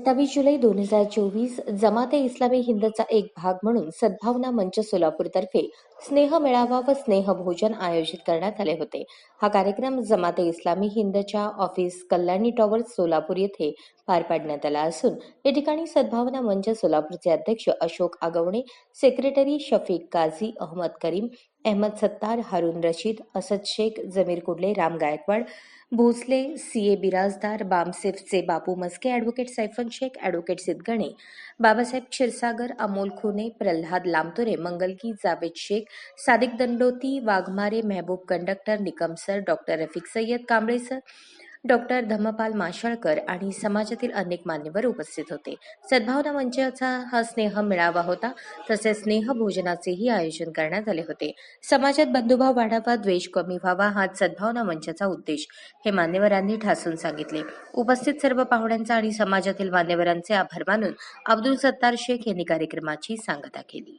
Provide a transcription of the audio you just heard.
सत्तावीस जुलै दोन हजार चोवीस जमाते इस्लामी हिंदचा एक भाग म्हणून सद्भावना मंच सोलापूरतर्फे स्नेह मेळावा व स्नेह भोजन आयोजित करण्यात आले होते. हा कार्यक्रम जमाते इस्लामी हिंदच्या ऑफिस कल्याणी टॉवर सोलापूर येथे पार पाडण्यात आला असून या ठिकाणी सद्भावना मंच सोलापूरचे अध्यक्ष Ashok Agawane secretary Shafiq Kazi Ahmed Karim Ahmed Sattar Haroon Rashid Asad Shaikh Jameer Kudle Ram Gaikwad Bhosale C A Birajdar बामसेफचे Bapu Maske advocate Saifan Shaikh advocate Siddhagane Babasaheb Kshirsagar Amol Khune Pralhad Lamture Mangalki Javed Shaikh Sadiq Dandoti Waghmare Mehboob conductor Nikam sir doctor Rafiq Sayyed Kamble sir doctor Dhammapal Mashalkar आणि समाजातील अनेक मान्यवर उपस्थित होते. सद्भावना मंचाचा हा स्नेह मेळावा होता तसेच स्नेह भोजनाचेही आयोजन करण्यात आले होते. समाजात बंधुभाव वाढावा द्वेष कमी व्हावा हाच सद्भावना मंचाचा उद्देश हे मान्यवरांनी ठासून सांगितले. उपस्थित सर्व पाहुण्यांचा आणि समाजातील मान्यवरांचे आभार मानून अब्दुल सत्तार शेख यांनी कार्यक्रमाची सांगता केली.